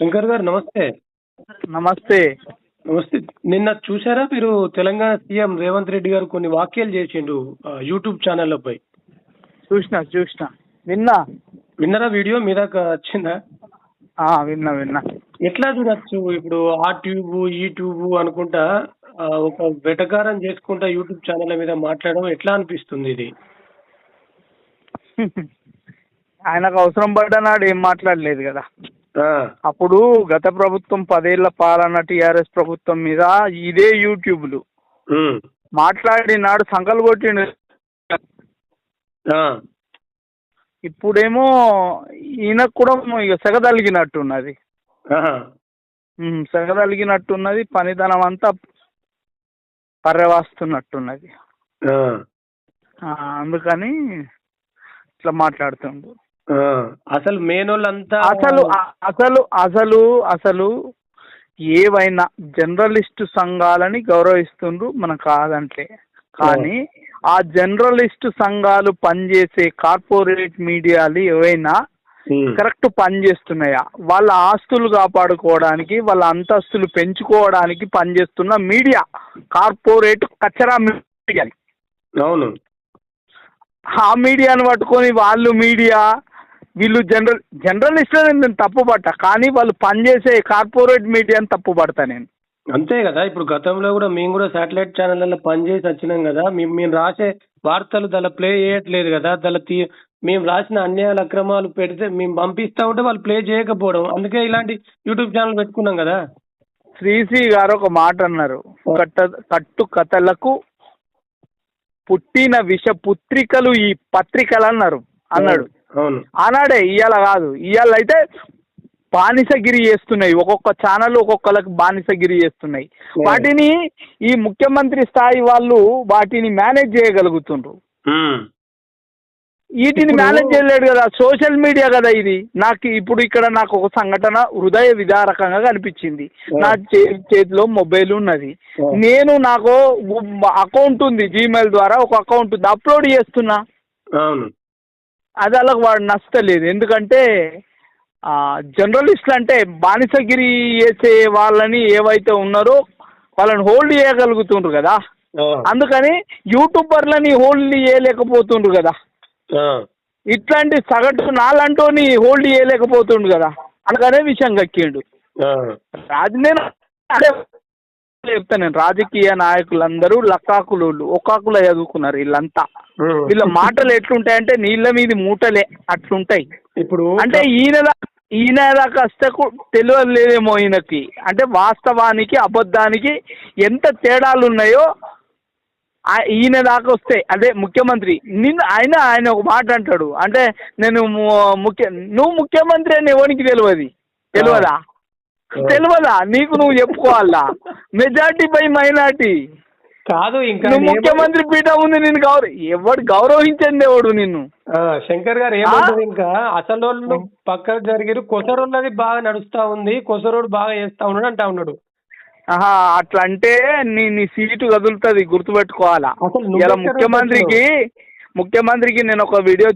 శంకర్ గారు నమస్తే. నమస్తే. నమస్తే. నిన్న చూసారా మీరు తెలంగాణ సీఎం రేవంత్ రెడ్డి గారు కొన్ని వ్యాఖ్యలు చేసిండు యూట్యూబ్ ఛానళ్ళపై చూసిన చూసిన. విన్నా? విన్నారా వీడియో? మీ దాకా వచ్చిందా? ఆ, విన్నా విన్నా. ఎట్లా చూడొచ్చు? ఇప్పుడు ఆ ట్యూబ్ ఈ ట్యూబ్ అనుకుంటా ఒక వెటకారం చేసుకుంటా యూట్యూబ్ ఛానళ్ళ మీద మాట్లాడడం ఎట్లా అనిపిస్తుంది ఇది? ఆయనకు అవసరం పడ్డనాడు ఏం మాట్లాడలేదు కదా. అప్పుడు గత ప్రభుత్వం పదేళ్ళ పాలన టీఆర్ఎస్ ప్రభుత్వం మీద ఇదే యూట్యూబ్లు. మాట్లాడినాడు సంకలు కొట్టిండు. ఇప్పుడేమో ఈయనకు కూడా ఇక సెగదలిగినట్టున్నది. సెగదలిగినట్టున్నది పనితనం అంతా పర్యవాస్తున్నట్టున్నది. అందుకని ఇట్లా మాట్లాడుతుండు. అసలు మేనోళ్ళంతా అసలు అసలు అసలు అసలు ఏవైనా జర్నలిస్ట్ సంఘాలని గౌరవిస్తుండ్రు మనం కాదంటే. కానీ ఆ జర్నలిస్ట్ సంఘాలు పనిచేసే కార్పొరేట్ మీడియాలు ఏవైనా కరెక్ట్ పనిచేస్తున్నాయా? వాళ్ళ ఆస్తులు కాపాడుకోవడానికి వాళ్ళ అంతస్తులు పెంచుకోవడానికి పనిచేస్తున్న మీడియా కార్పొరేట్ కచరా మీడియా అవును. ఆ మీడియాను పట్టుకొని వాళ్ళు మీడియా వీళ్ళు జనరల్ జర్నలిస్టులని నేను తప్పు పట్ట కానీ వాళ్ళు పనిచేసే కార్పొరేట్ మీడియాని తప్పు పడతా నేను. అంతే కదా. ఇప్పుడు గతంలో కూడా మేము కూడా శాటిలైట్ ఛానళ్ళలో పనిచేసి వచ్చినాం కదా. మేము మేము రాసే వార్తలు దానిలో ప్లే చేయట్లేదు కదా. దానిలో తీ మేము రాసిన అన్యాయాలు అక్రమాలు పెడితే మేము పంపిస్తా ఉంటే వాళ్ళు ప్లే చేయకపోవడం. అందుకే ఇలాంటి యూట్యూబ్ ఛానల్ పెట్టుకున్నాం కదా. శ్రీశ్రీ గారు ఒక మాట అన్నారు. కట్ట కట్టు కథలకు పుట్టిన విష పుత్రికలు ఈ పత్రికలు అన్నారు. అన్నాడు. ఆనాడే ఇవాళ కాదు. ఇవాళ అయితే బానిసగిరి చేస్తున్నాయి. ఒక్కొక్క ఛానల్ ఒక్కొక్కరికి బానిసగిరి చేస్తున్నాయి. వాటిని ఈ ముఖ్యమంత్రి స్థాయి వాళ్ళు వాటిని మేనేజ్ చేయగలుగుతుండ్రు. వీటిని మేనేజ్ చేయలేడు కదా. సోషల్ మీడియా కదా ఇది. నాకు ఇప్పుడు ఇక్కడ నాకు ఒక సంఘటన హృదయ విదారకంగా కనిపించింది. నా చేతిలో మొబైల్ ఉన్నది. నేను నాకు అకౌంట్ ఉంది జీమెయిల్ ద్వారా. ఒక అకౌంట్ ఉంది అప్లోడ్ చేస్తున్నా. అది అలా వాడు నచ్చలేదు ఎందుకంటే జర్నలిస్టులు అంటే బానిసగిరి చేసే వాళ్ళని ఏవైతే ఉన్నారో వాళ్ళని హోల్డ్ చేయగలుగుతుండ్రు కదా. అందుకని యూట్యూబర్లని హోల్డ్ చేయలేకపోతుండ్రు కదా. ఇట్లాంటి సగటు నాలంటోని హోల్డ్ చేయలేకపోతుండు కదా. అందుకనే విషయం కక్కిండు ఆ, రాజు నేను రాజకీయ నాయకులందరూ లక్కాకులు ఒక్కాకుల చదువుకున్నారు వీళ్ళంతా. వీళ్ళ మాటలు ఎట్లుంటాయంటే నీళ్ళ మీద మూటలే అట్లుంటాయి. ఇప్పుడు అంటే ఈయన ఈయన దాకా వస్తే కు- తెలియలేదేమో ఈయనకి. అంటే వాస్తవానికి అబద్ధానికి ఎంత తేడాలు ఉన్నాయో ఈయన దాకా వస్తే అదే ముఖ్యమంత్రి. నిన్న ఆయన ఆయన ఒక మాట అంటాడు. అంటే నేను ముఖ్య నువ్వు ముఖ్యమంత్రి అని ఎవరికి తెలియదు తెలియదా తెలియదా నీకు నువ్వు చెప్పుకోవాలా? Majority by minority. కాదు ఇంకా ముఖ్యమంత్రి పీఠం ఉంది నిన్ను గౌరవ ఎవడు గౌరవించండి ఎవడు నిన్ను. శంకర్ గారు ఏమంటారు ఇంకా? అసలు పక్కకు జరిగారు. కొసరోళ్ళది బాగా నడుస్తా ఉంది. కొసరోడు బాగా చేస్తా ఉన్నాడు అంటా ఉన్నాడు. ఆహా అట్లా అంటే నీ నీ సీటు కదులుతుంది గుర్తుపెట్టుకోవాలా? ఇలా ముఖ్యమంత్రికి ముఖ్యమంత్రికి నేను ఒక వీడియో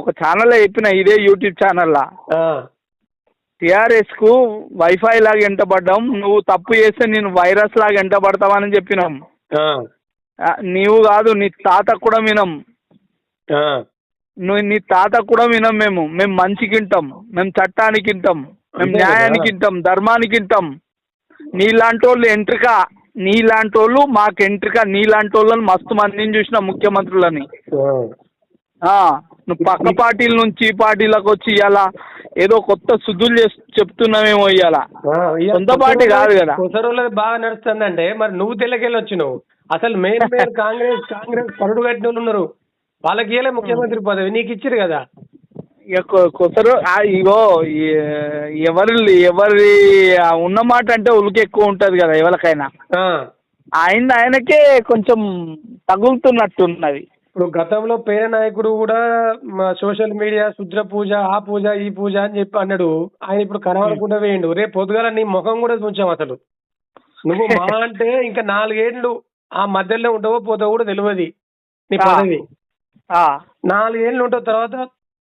ఒక ఛానల్లో చెప్పిన ఇదే యూట్యూబ్ ఛానల్లో టిఆర్ఎస్కు వైఫై లాగా ఎంటబడ్డాం నువ్వు తప్పు చేస్తే నేను వైరస్ లాగా ఎంటబడతావని చెప్పినాం. నీవు కాదు నీ తాత కూడా వినం. నువ్వు నీ తాత కూడా వినం మేము. మేము మంచికి వింటాం మేము చట్టానికి వింటాం మేము. న్యాయానికి వింటాం ధర్మానికి వింటాం నీలాంటి వాళ్ళు ఎంట్రిక నీలాంటి వాళ్ళు మాకు ఎంట్రిక నీలాంటి వాళ్ళని మస్తు మందిని చూసిన ముఖ్యమంత్రులని. నువ్వు పక్క పార్టీల నుంచి పార్టీలకు వచ్చి ఇవాళ ఏదో కొత్త శుద్ధులు చేసి చెప్తున్నామేమో ఇవాళ సొంత పార్టీ కాదు కదా. కొసరోళ్ళది బాగా నడుస్తుందంటే మరి నువ్వు తెల్లకెళ్ళి వచ్చినావు అసలు మెయిన్ మెయిన్ కాంగ్రెస్ కాంగ్రెస్ పరుడు కట్టిన వాళ్ళు ఉన్నారు. వాళ్ళకి ఇయ్యలే ముఖ్యమంత్రి పదవి నీకు ఇచ్చిరు కదా. కొసరు ఇగో ఎవరి ఎవరి ఉన్న మాట అంటే ఉలికి ఎక్కువ ఉంటుంది కదా ఎవరికైనా. ఆయన ఆయనకే కొంచెం తగులుతున్నట్టున్నది ఇప్పుడు గతంలో పేద నాయకుడు కూడా మా సోషల్ మీడియా శుద్ర పూజ ఆ పూజ ఈ పూజ అని చెప్పి అన్నాడు. ఆయన ఇప్పుడు కనబడకుండా వేయండు. రేపు పొద్దుగాల నీ ముఖం కూడా చూసాం అసలు. నువ్వు మా అంటే ఇంకా నాలుగేండ్లు ఆ మధ్యలో ఉంటావో పోతావో కూడా తెలియదు నీ. పదవి. ఆ, నాలుగేళ్ళు ఉంటావు తర్వాత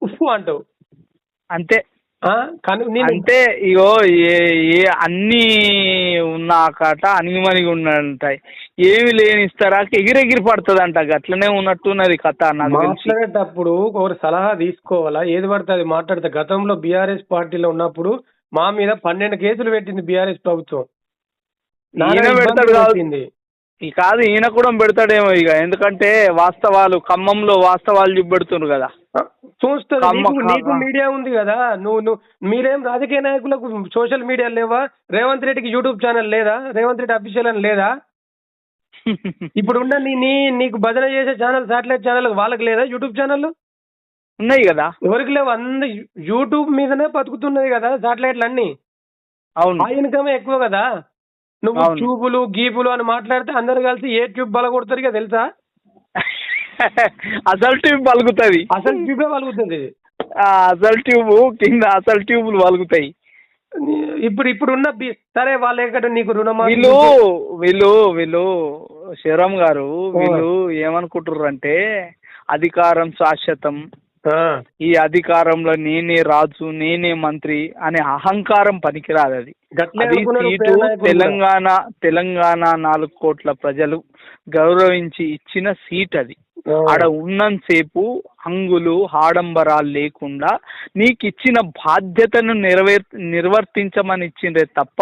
ఉఫ్ అంటావు. అంతే. ఆ? కానీ నేను అంటే ఇగో ఏ అన్ని ఉన్న కాట అణిగిమణిగి ఉన్నంటాయి ఏమి లేని ఇస్తారా ఎగిరెగిరి పడుతుంది అంట అట్లనే ఉన్నట్టున్నది కథ నాకు తెలిసి. మాట్లాడేటప్పుడు ఒకరు సలహా తీసుకోవాలా? ఏది పడితే అది మాట్లాడితే. గతంలో బీఆర్ఎస్ పార్టీలో ఉన్నప్పుడు మా మీద పన్నెండు కేసులు పెట్టింది బీఆర్ఎస్ ప్రభుత్వం. నానా ఈయన ఇబ్బందులు పెడతాడు కాదు. పెట్టింది. ఈ కాదు ఈయన కూడా పెడతాడేమో ఇక. ఎందుకంటే వాస్తవాలు ఖమ్మంలో వాస్తవాలు చూపెడుతున్నారు కదా. చూస్తుంది. కమ్మ- నీకు. మీడియా ఉంది కదా. నువ్వు నువ్వు మీరేం రాజకీయ నాయకులకు సోషల్ మీడియా లేవా? రేవంత్ రెడ్డికి యూట్యూబ్ ఛానల్ లేదా? రేవంత్ రెడ్డి అఫీషియల్ అని లేదా? ఇప్పుడు ఉన్న నీ నీ నీకు భజన చేసే ఛానల్ సాటిలైట్ ఛానల్ వాళ్ళకి లేదా? యూట్యూబ్ ఛానల్ ఉన్నాయి కదా. ఎవరికి లేవు. అంద యూట్యూబ్ మీదనే బతుకుతున్నది కదా సాటిలైట్లు అన్ని. అవును. ఆ ఇన్కమే ఎక్కువ కదా. నువ్వు అవును. ట్యూబులు గీపులు అని మాట్లాడితే అందరు కలిసి ఏ ట్యూబ్ బలగొడతారు ఇక తెలుసా? అసలు ట్యూబ్ పలుకుతుంది అసలు ట్యూబే బలుగుతుంది. అసలు ట్యూబ్ కింద అసలు ట్యూబులు పలుకుతాయి ఇప్పుడు ఇప్పుడు ఉన్న బి- సరే వాళ్ళు ఎక్కడ నీకు రుణమాఫీ వీళ్ళు వీళ్ళు వీళ్ళు శివరామ్ గారు వీళ్ళు ఏమనుకుంటుర్రు అంటే అధికారం శాశ్వతం ఈ అధికారంలో నేనే రాజు నేనే మంత్రి అనే అహంకారం పనికిరాదు అది. అది సీటు. తెలంగాణ తెలంగాణ నాలుగు కోట్ల ప్రజలు గౌరవించి ఇచ్చిన సీట్ అది. ఆడ ఉన్నంతసేపు హంగులు ఆడంబరాలు లేకుండా నీకు ఇచ్చిన బాధ్యతను నెరవేర్ నిర్వర్తించమని ఇచ్చిందే తప్ప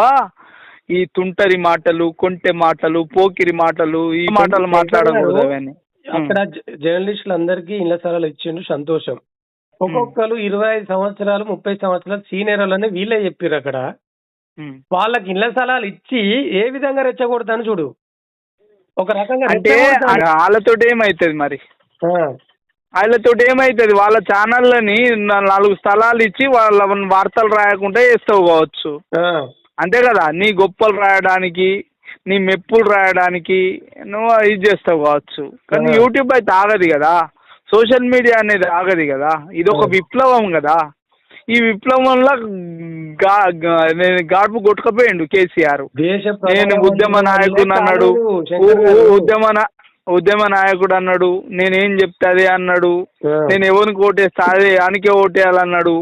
ఈ తుంటరి మాటలు కొంటె మాటలు పోకిరి మాటలు ఈ మాటలు మాట్లాడకూడదు అవన్నీ. అక్కడ జర్నలిస్టులు అందరికీ ఇళ్ళ స్థలాలు ఇచ్చిండు సంతోషం. ఒక్కొక్కరు ఇరవై ఐదు సంవత్సరాలు ముప్పై సంవత్సరాలు సీనియర్ వాళ్ళని వీళ్ళే చెప్పారు అక్కడ. వాళ్ళకి ఇళ్ళ స్థలాలు ఇచ్చి ఏ విధంగా రెచ్చగొడతాను చూడు. ఒక రకంగా అంటే. వాళ్ళతో ఏమవుతుంది మరి? వాళ్ళతో ఏమవుతుంది వాళ్ళ ఛానళ్ళని నాలుగు స్థలాలు ఇచ్చి వాళ్ళ వార్తలు రాయకుండా చేస్తావు కావచ్చు. అంతే కదా నీ గొప్పలు రాయడానికి నీ మెప్పులు రాయడానికి నువ్వు ఇది చేస్తావు కావచ్చు కానీ. యూట్యూబ్ అయితే ఆగదు కదా సోషల్ మీడియా అనేది ఆగదు కదా ఇది ఒక. విప్లవం కదా ఈ విప్లవంలో గా- నేను గాడుపు కొట్టుకపోయిండు కేసీఆర్ నేను ఉద్యమ నాయకుడు అన్నాడు. ఉద్యమ ఉద్యమ నాయకుడు అన్నాడు నేనేం చెప్తే అదే అన్నాడు. నేను ఎవరికి ఓటేస్తా అదే ఆనికే ఓటేయాలన్నాడు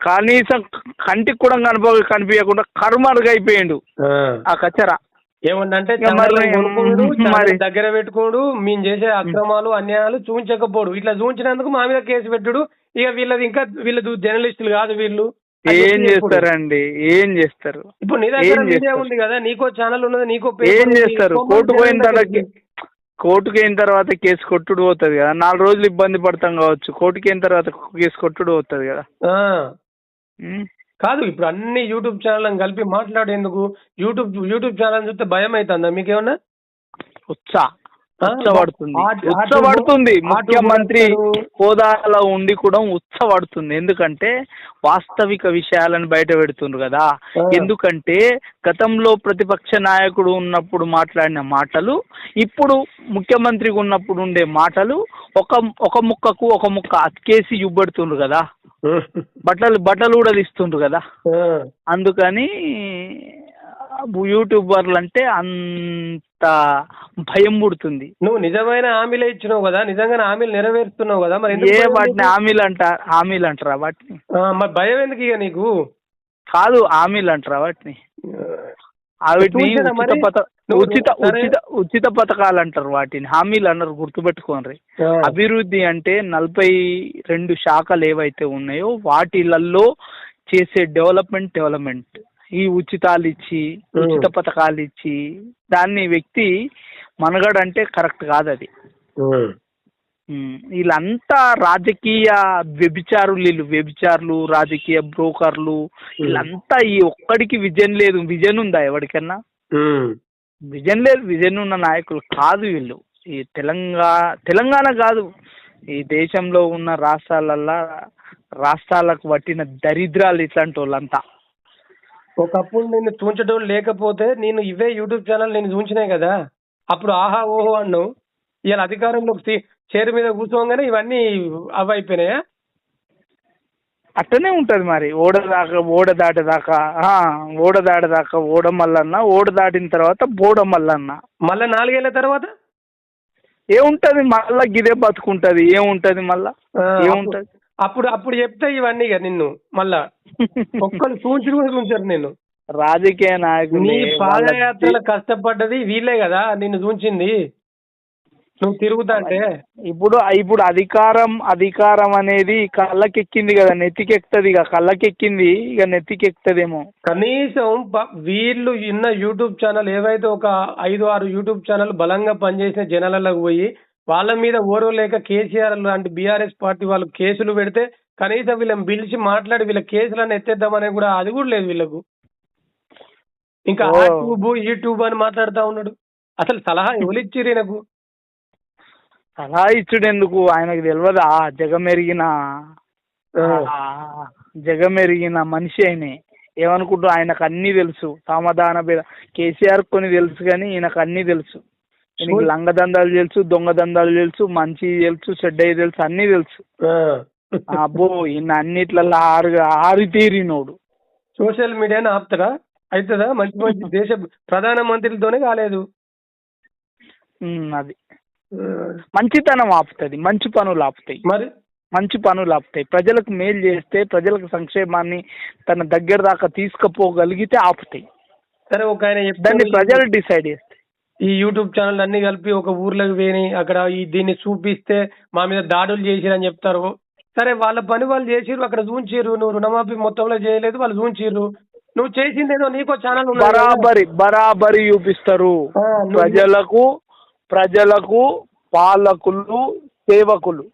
కనీసం కంటికి కూడా కనిప కనిపించకుండా కర్మరుగా అయిపోయిండు ఆ. కచ్చరా ఏమంటే మరి- దగ్గర పెట్టుకోడు మేము చేసే అక్రమాలు అన్యాయాలు చూపించకపోడు ఇట్లా చూపించినందుకు మా మీద కేసు పెట్టుడు ఇక వీళ్ళది ఇంకా వీళ్ళు జర్నలిస్టులు కాదు వీళ్ళు ఏం. చేస్తారండి ఏం చేస్తారు ఇప్పుడు నీ దగ్గర మీడియా? ఉంది కదా నీకో ఛానల్ ఉన్నది నీకో ఏం. చేస్తారు కోర్టుకు పోయిన తర్వాత. కోర్టుకు అయిన తర్వాత కేసు కొట్టుడు పోతుంది కదా నాలుగు రోజులు ఇబ్బంది పడతాం కావచ్చు కోర్టుకి అయిన తర్వాత కేసు కొట్టుడు పోతుంది కదా? కాదు ఇప్పుడు అన్ని యూట్యూబ్ ఛానల్ కలిపి మాట్లాడేందుకు యూట్యూబ్ యూట్యూబ్ ఛానల్ చూస్తే భయం అవుతుందా మీకేమన్నా? ఉత్సా. ఆటు ముఖ్యమంత్రి. హోదాలో ఉండి కూడా ఉత్సపడుతుంది ఎందుకంటే వాస్తవిక విషయాలను బయట పెడుతుండ్రు కదా. ఎందుకంటే గతంలో ప్రతిపక్ష నాయకుడు ఉన్నప్పుడు మాట్లాడిన మాటలు ఇప్పుడు ముఖ్యమంత్రిగా ఉన్నప్పుడు ఉండే మాటలు ఒక ఒక ముక్కకు ఒక ముక్క అతికేసి చూపెడుతుండ్రు కదా. బట్టలు బట్టలు కూడా తీస్తుండ్రు కదా. అందుకని యూట్యూబర్లు అంటే అంత భయం పుడుతుంది. నువ్వు నిజమైన హామీలే ఇచ్చినావు కదా నిజంగానే హామీలు నెరవేరుస్తున్నావు కదా మరి ఏ వాటిని? హామీలు అంటారు హామీలు అంటారా వాటిని మరి భయం ఎందుకు ఇక నీకు? కాదు హామీలు అంటారా వాటిని చూసారా ఉచిత ఉచిత. ఉచిత పథకాలు అంటారు వాటిని హామీలు అన్నారు గుర్తుపెట్టుకోండి ఆ. అభివృద్ధి అంటే నలభై రెండు శాఖలు ఏవైతే ఉన్నాయో వాటిలలో చేసే డెవలప్మెంట్ డెవలప్మెంట్ ఈ ఉచితాలు ఇచ్చి. ఉచిత పథకాలు ఇచ్చి దాన్ని వ్యక్తి మనగడ అంటే కరెక్ట్ కాదు అది వీళ్ళంతా రాజకీయ వ్యభిచారులు వీళ్ళు వ్యభిచారులు రాజకీయ బ్రోకర్లు వీళ్ళంతా ఈ ఒక్కడికి విజన్ లేదు విజన్ ఉందా ఎవరికన్నా. విజన్ లేదు విజన్ ఉన్న నాయకులు కాదు వీళ్ళు. ఈ తెలంగాణ తెలంగాణ కాదు. ఈ దేశంలో ఉన్న రాష్ట్రాలల్లా రాష్ట్రాలకు పట్టిన దరిద్రాలు ఇట్లాంటి వాళ్ళంతా ఒకప్పుడు నేను చూంచడం లేకపోతే నేను ఇవే యూట్యూబ్ ఛానల్ నేను చూంచినాయి కదా. అప్పుడు ఆహా ఓహో అన్నావు. ఇవాళ అధికారంలో చేరు చైర్ మీద కూర్చోగానే ఇవన్నీ అవి అయిపోయినాయా అట్టనే ఉంటది మరి. ఓడ దాకా ఓడ దాటేదాకా ఓడ దాటేదాకా ఓడ మల్లన్న ఓడ దాటిన తర్వాత బోడ మల్లన్న. మళ్ళా నాలుగేళ్ళ తర్వాత? ఏముంటది మళ్ళా గిదే బతుకుంటది. ఏముంటది మళ్ళా? ఏముంటది? అప్పుడు అప్పుడు చెప్తే ఇవన్నీ ఇక నిన్ను మళ్ళా. ఒక్కరు సూంచి కూడా చూంచారు నిన్ను. రాజకీయ నాయకులు నీ పాదయాత్రలో కష్టపడ్డది వీళ్ళే కదా నిన్ను చూంచింది నువ్వు తిరుగుతా అంటే ఇప్పుడు ఇప్పుడు అధికారం అధికారం అనేది కళ్ళకెక్కింది కదా నెత్తికెక్కుతుంది ఇక కళ్ళకెక్కింది ఇక నెత్తికెక్కుతుందేమో కనీసం వీళ్ళు ఇన్న యూట్యూబ్ ఛానల్ ఏవైతే ఒక ఐదు ఆరు యూట్యూబ్ ఛానల్ బలంగా పనిచేసిన జనాలకు పోయి వాళ్ళ మీద ఓరో లేక కేసీఆర్ లాంటి బీఆర్ఎస్ పార్టీ వాళ్ళు కేసులు పెడితే కనీసం వీళ్ళని పిలిచి మాట్లాడి వీళ్ళ కేసులను ఎత్తేద్దామనే కూడా అది కూడా లేదు వీళ్ళకు. ఇంకా ఓ. ఆ ట్యూబ్ ఈ ట్యూబ్ అని మాట్లాడుతా ఉన్నాడు. అసలు సలహా ఎవరు ఇచ్చిర్రు ఈయనకు? సలహా ఇచ్చుడు ఎందుకు ఆయనకు తెలియదా జగమెరిగిన జగమెరిగిన మనిషి ఆయనే. ఏమనుకుంటూ ఆయనకు అన్నీ తెలుసు. సమాధాన భేద కేసీఆర్ కొన్ని తెలుసు కానీ ఈయనకు అన్నీ తెలుసు. ఈయనకి సో- లంగ దందాలు తెలుసు దొంగ దందాలు తెలుసు మంచి తెలుసు చెడ్డయి తెలుసు అన్నీ తెలుసు. అబ్బో ఈయన అన్నిట్లలో ఆరు ఆరు తీరినోడు. సోషల్ మీడియాని ఆపుతారా అవుతుందా మంచి మంచి దేశ ప్రధానమంత్రితోనే కాలేదు. అది. మంచితనం ఆపుతుంది మంచి పనులు ఆపుతాయి. మరి? మంచి పనులు ఆపుతాయి. ప్రజలకు మేలు చేస్తే ప్రజలకు సంక్షేమాన్ని తన దగ్గర దాకా తీసుకుపోగలిగితే ఆపుతాయి. సరే ఒక ఆయన దాన్ని ప్రజలు డిసైడ్ చేస్తాయి ఈ యూట్యూబ్ ఛానల్ అన్ని కలిపి ఒక ఊర్లోకి పోయి అక్కడ ఈ దీన్ని చూపిస్తే మా మీద దాడులు చేసిరని చెప్తారు. సరే వాళ్ళ పని వాళ్ళు చేసిర్రు అక్కడ చూంచిర్రు. నువ్వు రుణమాఫీ మొత్తంలో చేయలేదు వాళ్ళు చూంచిర్రు. నువ్వు చేసిందేదో నీకో ఛానల్ బరాబరి బరాబరి చూపిస్తారు. ప్రజలకు ప్రజలకు పాలకులు సేవకులు.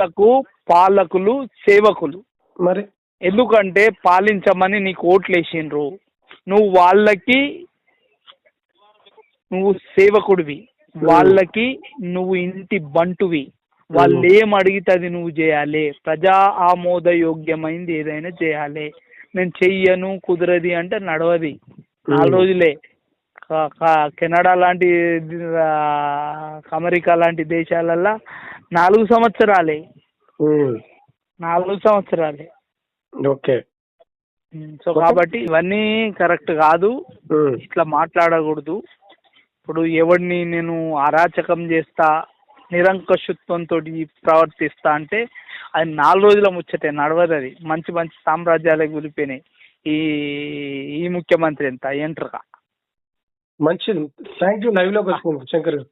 లకు పాలకులు సేవకులు. మరి? ఎందుకంటే పాలించమని నీకు ఓట్లు వేసిండ్రు నువ్వు వాళ్ళకి నువ్వు సేవకుడివి. వాళ్ళకి నువ్వు ఇంటి బంటువి. వాళ్ళు ఏం అడిగితే అది నువ్వు చేయాలి? ప్రజా ఆమోదయోగ్యమైంది ఏదైనా చేయాలి. నేను చెయ్యను కుదరది అంటే నడవది. నాలుగు రోజులే. కెనడా లాంటి అమెరికా లాంటి దేశాలల్లో నాలుగు సంవత్సరాలే. నాలుగు సంవత్సరాలే. ఓకే. సో కాబట్టి ఇవన్నీ కరెక్ట్ కాదు. ఇట్లా మాట్లాడకూడదు. ఇప్పుడు ఎవరిని నేను అరాచకం చేస్తా నిరంకషత్వంతో ప్రవర్తిస్తా అంటే అది నాలుగు రోజుల ముచ్చటే నడవదు అది. మంచి మంచి సామ్రాజ్యాలకు కూలిపోయినాయి ఈ ఈ ముఖ్యమంత్రి ఎంత? ఎంటర్గా మంచిది. థ్యాంక్ యూ లైవ్లోకి వచ్చింది శంకర్ గారు.